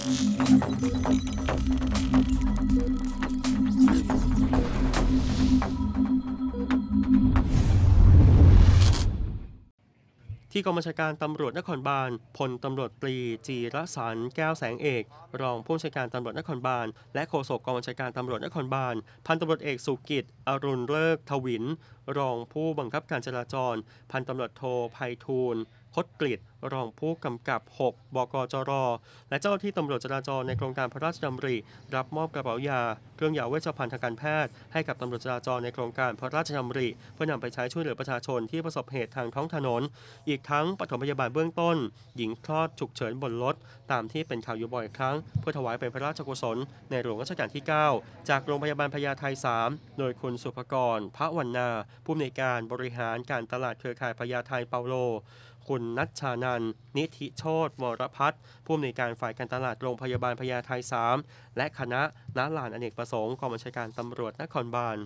ที่กองบัญชาการตำรวจนครบาลพลตำรวจตรีจีรสันแก้วแสงเอก รองผู้บัญชาการตำรวจนครบาลและโฆษกกองบัญชาการตำรวจนครบาลพันตำรวจเอกสุกิจ อรุณเลิกทวิน รองผู้บังคับการจราจร พันตำรวจโทไพฑูรย์คดกฤษรองผู้กำกับ 6 บกจร และเจ้าหน้าที่ตำรวจจราจรในโครงการพระราชดำริ รับมอบกระเป๋ายา เครื่องยาเวชภัณฑ์ทางการแพทย์ ให้กับตำรวจจราจรในโครงการพระราชดำริ เพื่อนำไปใช้ช่วยเหลือประชาชนที่ประสบเหตุทางท้องถนน อีกทั้งปฐมพยาบาลเบื้องต้น หญิงคลอดฉุกเฉินบนรถตามที่เป็นข่าวอยู่บ่อยครั้ง เพื่อถวายเป็นพระราชกุศลในหลวงรัชกาลที่ 9 จากโรงพยาบาลพญาไท 3 โดยคุณสุภกรพระวันนาผู้อำนวยการบริหารการตลาดเครือข่ายพญาไทเปาโล คุณนัชชานันท์นิธิโชตวรพัฒน์ผู้อำนวยการฝ่ายการตลาดโรงพยาบาลพญาไท3และคณะณลานอเนกประสงค์กองบัญชาการตำรวจนครบาล